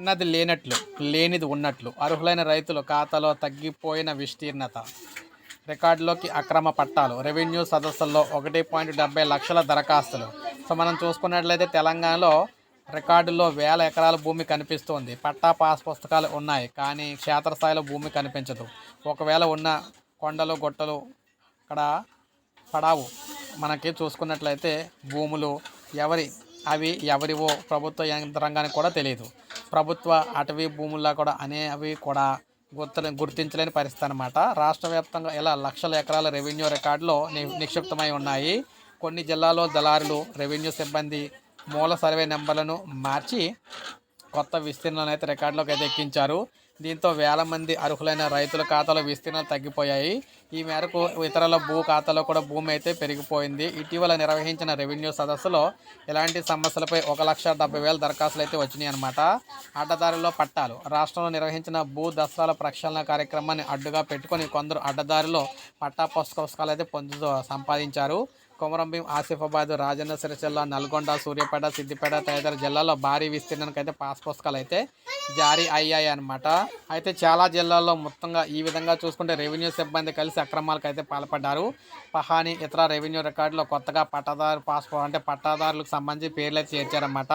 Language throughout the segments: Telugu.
ఉన్నది లేనట్లు లేనిది ఉన్నట్లు. అర్హులైన రైతులు ఖాతాలో తగ్గిపోయిన విస్తీర్ణత. రికార్డులోకి అక్రమ పట్టాలు. రెవెన్యూ సదస్సుల్లో ఒకటి పాయింట్ డెబ్బై లక్షల దరఖాస్తులు. సో మనం చూసుకున్నట్లయితే తెలంగాణలో రికార్డుల్లో వేల ఎకరాల భూమి కనిపిస్తోంది. పట్టా పాస్ పుస్తకాలు ఉన్నాయి కానీ క్షేత్రస్థాయిలో భూమి కనిపించదు. ఒకవేళ ఉన్న కొండలు గొట్టలు అక్కడ పడావు. మనకి చూసుకున్నట్లయితే భూములు ఎవరి అవి ఎవరివో ప్రభుత్వ యంత్రాంగానికి కూడా తెలియదు. ప్రభుత్వ అటవీ భూముల్లో కూడా అనేవి కూడా గుర్తు గుర్తించలేని పరిస్థితి అనమాట రాష్ట్ర వ్యాప్తంగా ఇలా లక్షల ఎకరాల రెవెన్యూ రికార్డులో ని- నిక్షిప్తమై ఉన్నాయి. కొన్ని జిల్లాలో దళారులు రెవెన్యూ సిబ్బంది మూల సర్వే నెంబర్లను మార్చి కొత్త విస్తీర్ణాలను అయితే రికార్డులోకి అయితే ఎక్కించారు. దీంతో వేల మంది అర్హులైన రైతుల ఖాతాలో విస్తీర్ణాలు తగ్గిపోయాయి. ఈ మేరకు ఇతరుల భూ ఖాతాలో కూడా భూమి అయితే పెరిగిపోయింది. ఇటీవల నిర్వహించిన రెవెన్యూ సదస్సులో ఇలాంటి సమస్యలపై ఒక లక్ష డెబ్బై వేల దరఖాస్తులు అయితే వచ్చినాయి అనమాట అడ్డదారిలో పట్టాలు. రాష్ట్రంలో నిర్వహించిన భూ దసరాల ప్రక్షాళన కార్యక్రమాన్ని అడ్డుగా పెట్టుకొని కొందరు అడ్డదారిలో పట్టా పుస్తకాలు అయితే పొందుతూ సంపాదించారు. కొమరంభీం ఆసిఫాబాద్ రాజన్న సిరిసిల్ల నల్గొండ సూర్యాపేట సిద్దిపేట తదితర జిల్లాల్లో భారీ విస్తీర్ణానికి అయితే పాస్ పుస్తకాలు అయితే జారీ అయ్యాయి అనమాట అయితే చాలా జిల్లాల్లో మొత్తంగా ఈ విధంగా చూసుకుంటే రెవెన్యూ సిబ్బంది కలిసి అక్రమాలకు అయితే పాల్పడ్డారు. పహాని ఇతర రెవెన్యూ రికార్డులో కొత్తగా పట్టాదారు పాస్పోర్ట్ అంటే పట్టాదారులకు సంబంధించి పేర్లు అయితే చేర్చారన్నమాట.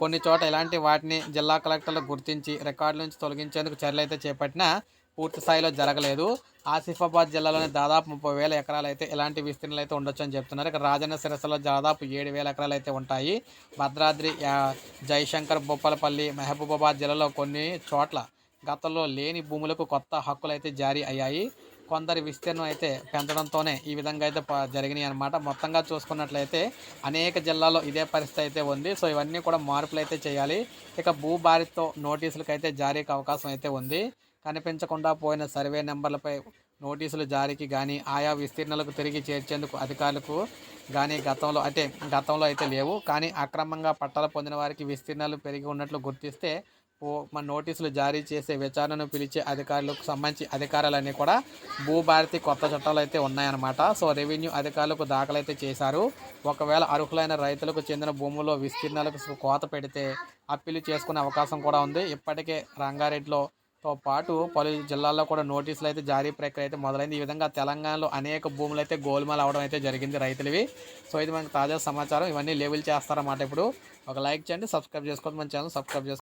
కొన్ని చోట్ల ఇలాంటి వాటిని జిల్లా కలెక్టర్లు గుర్తించి రికార్డుల నుంచి తొలగించేందుకు చర్యలు అయితే చేపట్టినా పూర్తి స్థాయిలో జరగలేదు. ఆసిఫాబాద్ జిల్లాలోని దాదాపు ముప్పై వేల ఎకరాలు అయితే ఇలాంటి విస్తీర్ణలు అయితే ఉండొచ్చు అని చెప్తున్నారు. ఇక రాజన్న సిరసలో దాదాపు ఏడు వేల ఎకరాలు అయితే ఉంటాయి. భద్రాద్రి జయశంకర్ బొప్పలపల్లి మహబూబాబాద్ జిల్లాలో కొన్ని చోట్ల గతంలో లేని భూములకు కొత్త హక్కులు అయితే జారీ అయ్యాయి. కొందరి విస్తీర్ణం అయితే పెంచడంతోనే ఈ విధంగా అయితే ప- జరిగినాయి అనమాట మొత్తంగా చూసుకున్నట్లయితే అనేక జిల్లాల్లో ఇదే పరిస్థితి అయితే ఉంది. సో ఇవన్నీ కూడా మార్పులు అయితే చేయాలి. ఇక భూభారితో నోటీసులకు అయితే జారీకి అవకాశం అయితే ఉంది. కనిపించకుండా పోయిన సర్వే నెంబర్లపై నోటీసులు జారీకి కానీ ఆయా విస్తీర్ణాలకు తిరిగి చేర్చేందుకు అధికారులకు కానీ గతంలో అంటే గతంలో అయితే లేవు. కానీ అక్రమంగా పట్టాలు పొందిన వారికి విస్తీర్ణాలు పెరిగి ఉన్నట్లు గుర్తిస్తే ఓ మన నోటీసులు జారీ చేసే విచారణను పిలిచే అధికారులకు సంబంధించి అధికారాలన్నీ కూడా భూభారతి కొత్త చట్టాలు అయితే ఉన్నాయన్నమాట. సో రెవెన్యూ అధికారులకు దాఖలైతే చేశారు. ఒకవేళ అర్హులైన రైతులకు చెందిన భూముల్లో విస్తీర్ణాలకు కోత పెడితే అప్పీలు చేసుకునే అవకాశం కూడా ఉంది. ఇప్పటికే రంగారెడ్డిలో తో పాటు పలు జిల్లాల్లో కూడా నోటీసులు అయితే జారీ ప్రక్రియ అయితే మొదలైంది. ఈ విధంగా తెలంగాణలో అనేక భూములు అయితే గోల్మాల్ అవడం అయితే జరిగింది రైతులవి. సో ఇది మనకి తాజా సమాచారం. ఇవన్నీ లేబుల్ చేస్తారన్నమాట ఇప్పుడు. ఒక లైక్ చేయండి సబ్స్క్రైబ్ చేసుకోండి. మన ఛానల్ సబ్స్క్రైబ్ చేసుకోండి.